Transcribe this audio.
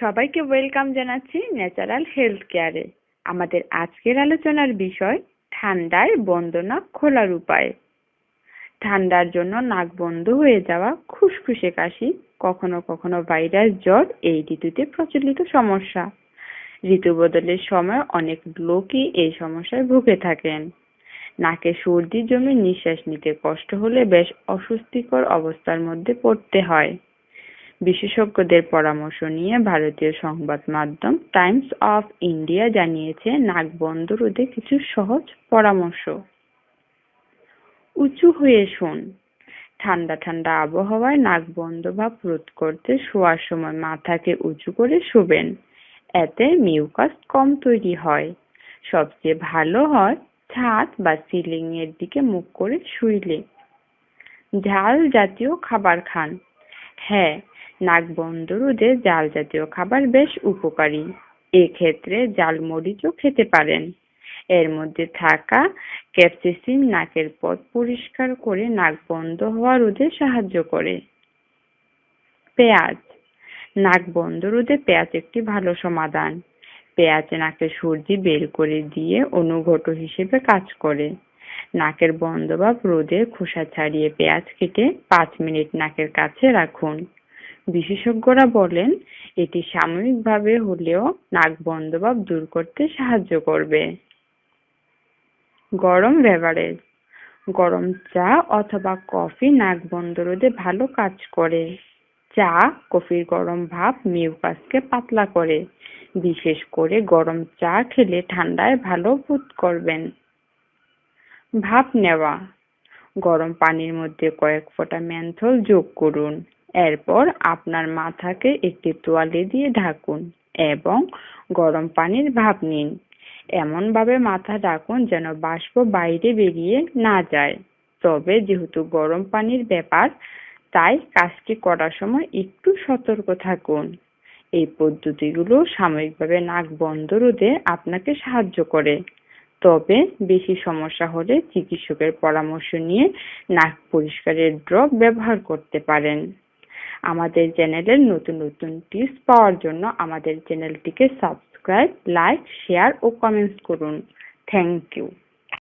সবাইকে ওয়েলকাম জানাচ্ছি natural health কেয়ারে। আমাদের আজকের আলোচনার বিষয়, ঠান্ডায় বন্ধ নাক খোলার উপায়। ঠান্ডার জন্য নাক বন্ধ হয়ে যাওয়া, খুসখুসে কাশি, কখনো কখনো ভাইরাস, জ্বর, এই ঋতুতে প্রচলিত সমস্যা। ঋতু বদলের সময় অনেক লোকই এই সমস্যায় ভুগে থাকেন। নাকে সর্দি, জমে নিঃশ্বাস নিতে কষ্ট হলে বেশ অস্বস্তিকর অবস্থার মধ্যে পড়তে হয়। বিশেষজ্ঞদের পরামর্শ নিয়ে ভারতীয় সংবাদ মাধ্যম টাইমস অফ ইন্ডিয়া জানিয়েছে নাক বন্ধ রোধে কিছু সহজ পরামর্শ। উঁচু হয়ে শোন। ঠান্ডা ঠান্ডা আবহাওয়ায় নাক বন্ধ ভাব রোধ করতে শোয়ার সময় মাথাকে উঁচু করে শোবেন। এতে মিউকাস কম তৈরি হয়। সবচেয়ে ভালো হয় ছাদ বা সিলিং এর দিকে মুখ করে শুইলে। ঝাল জাতীয় খাবার খান। হ্যাঁ নাক বন্ধ রোধে জাল জাতীয় খাবার বেশ উপকারী এক্ষেত্রে জাল মরিচও খেতে পারেন। এর মধ্যে থাকা ক্যাপসিসিন নাকের পথ পরিষ্কার করে নাক বন্ধ হওয়া রোধে সাহায্য করে। পেঁয়াজ। নাক বন্ধ রোধে পেঁয়াজ একটি ভালো সমাধান। পেঁয়াজ নাকে সর্দি বের করে দিয়ে অনুঘট হিসেবে কাজ করে। নাকের বন্ধভাব রোদে খোসা ছাড়িয়ে পেঁয়াজ কেটে পাঁচ মিনিট নাকের কাছে রাখুন। বিশেষজ্ঞরা বলেন, এটি সাময়িকভাবে হলেও নাক বন্ধভাব দূর করতে সাহায্য করবে। গরম বেভারেজ গরম চা অথবা কফি নাক বন্ধ রোধে ভালো কাজ করে। চা, কফির গরম ভাপ মিউকাসকে পাতলা করে, বিশেষ করে গরম চা খেলে ঠান্ডায় ভালো বোধ করবেন। ভাপ নেওয়া, গরম পানির মধ্যে কয়েক ফোঁটা ম্যান্থল যোগ করুন। এরপর আপনার মাথাকে একটি তোয়ালে দিয়ে ঢাকুন এবং গরম পানির ভাপ নিন। এমনভাবে মাথা রাখুন যেন বাষ্প বাইরে বেরিয়ে না যায়। তবে যেহেতু গরম পানির ব্যাপার, তাই কাজটি করার সময় একটু সতর্ক থাকুন। এই পদ্ধতিগুলো সাময়িকভাবে নাক বন্ধ রোধে আপনাকে সাহায্য করে। তবে বেশি সমস্যা হলে চিকিৎসকের পরামর্শ নিয়ে নাক পরিষ্কারের ড্রপ ব্যবহার করতে পারেন। আমাদের চ্যানেলের নতুন নতুন টিপস পাওয়ার জন্য আমাদের চ্যানেলটিকে সাবস্ক্রাইব লাইক শেয়ার ও কমেন্টস করুন। Thank you